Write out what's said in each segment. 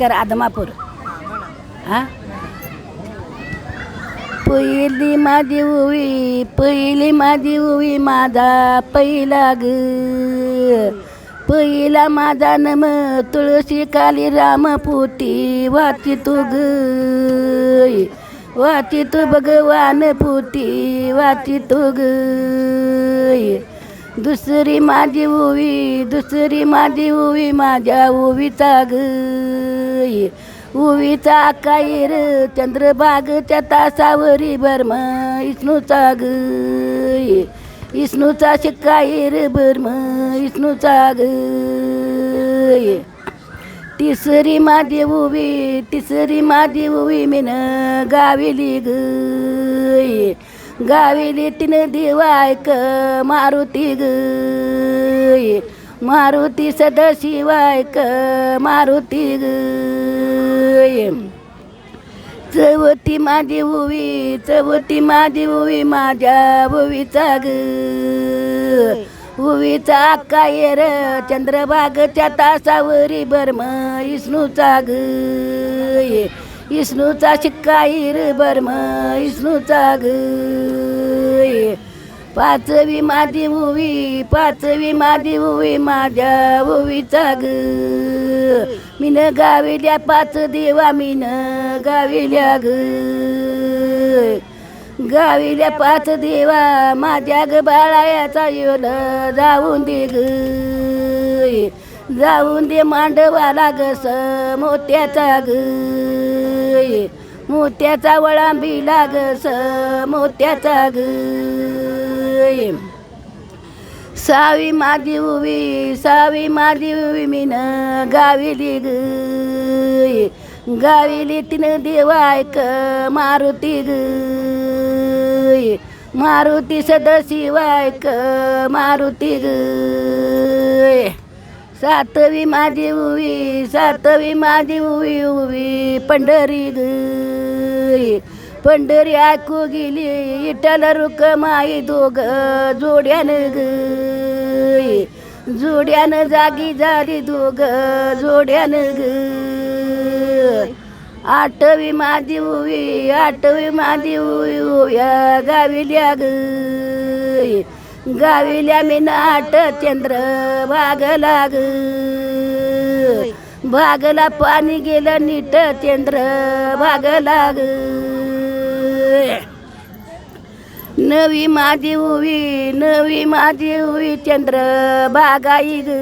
कर आदमापूर. हा? पहिली माझी उवी पहिली माझी उवी माझा पहिला ग. पहिला माझा नम तुळशी काली रामपुटी वाची तू ग. वाची तू भगवान पुटी वाची तू ग. दुसरी माझी उवी दुसरी माझी उवी माझ्या उवीचा ग उवीचा कायर चंद्रबागच्या तासावरी बर्म इष्णूचा ग इष्णूचा शिकाईर बर्म इष्णूचा ग तिसरी माझी उवी तिसरी माझी उवी मीन गाविली ग गाविली तिने दिवायक मारुती ग. मारुती सदशिवायक मारुती ग. चवती माझी उवी चवती माझी उवी माझ्या उवीचा ग. उवीचा कायर चंद्रबागच्या तासावरी बर्म विष्णूचा ग. इष्णूचा शिक्काईर बर्म इष्णूचा ग पाचवी मादी उवी पाचवी मादी उवी माझ्या उवीचा ग मीन गाविल्या पाच देवा मीन गाविल्या ग गाविल्या पाच देवा माझ्या ग बाळायाचा योल जाऊन दे ग जाऊन दे मांडवाला गस मोत्याचा ग मोत्याचा वळांबी लागस मोत्याचा ग सावी माझी उवी सावी माझी उवी मीन गाविली ग गाविली तिनं देवायक मारुती ग मारुती सदशिवायक मारुती ग सातवी माझी उवी सातवी माझी उवी उवी पंढरी ग पंढरी ऐकू गेली इटल रुक माई दोघ जोड्यानं ग जोड्यानं जागी झाली दोघ जोड्यानं ग आठवी माझी उवी आठवी माझी उवी उव्या गाविल्या ग गाविल्या मी नाट चंद्र भाग लाग भागला पाणी गेलं नीट चंद्र भाग लाग नवी माझी उवी नवी माझी उवी चंद्र बागाई ग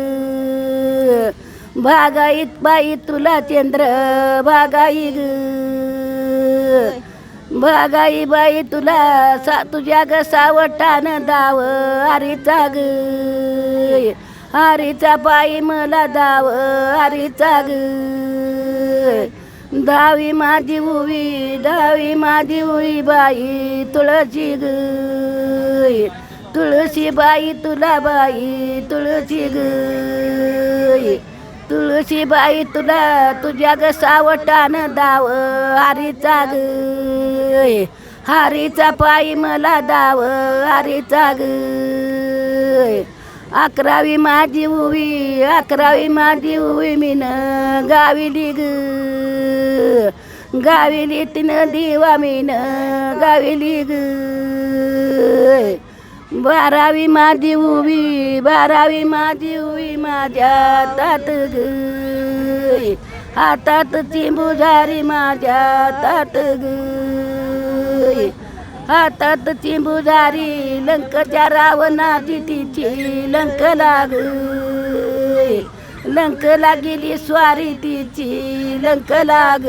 भागाईत बाई तुला चंद्र बागाई ग बागाई बाई तुला सा तुझ्या ग सावटान दाव. आरीचा ग. आरीचा पायी मला दाव. आरीचा ग. दावी माझी उवी दावी माझी उवी बाई तुळशी ग. तुळशी बाई तुला बाई तुळशी ग. तुळशी बाई तुला तुझ्या ग सावटान दाव. आरीचा ग. हारीचा पायी मला दाव हारीचा ग. अकरावी माझी उवी अकरावी माझी उवी मीन गाविली ग. गाविली तिनं दिवा मीन गाविली ग. बारावी माझी उवी बारावी माझी उवी माझ्या तात ग. हातात चिंबुझारी माझ्या तात ग. हातात चिंबुजारी लंकच्या रावणाची तिची लंक लाग लंक लागली स्वारी तिची लंक लाग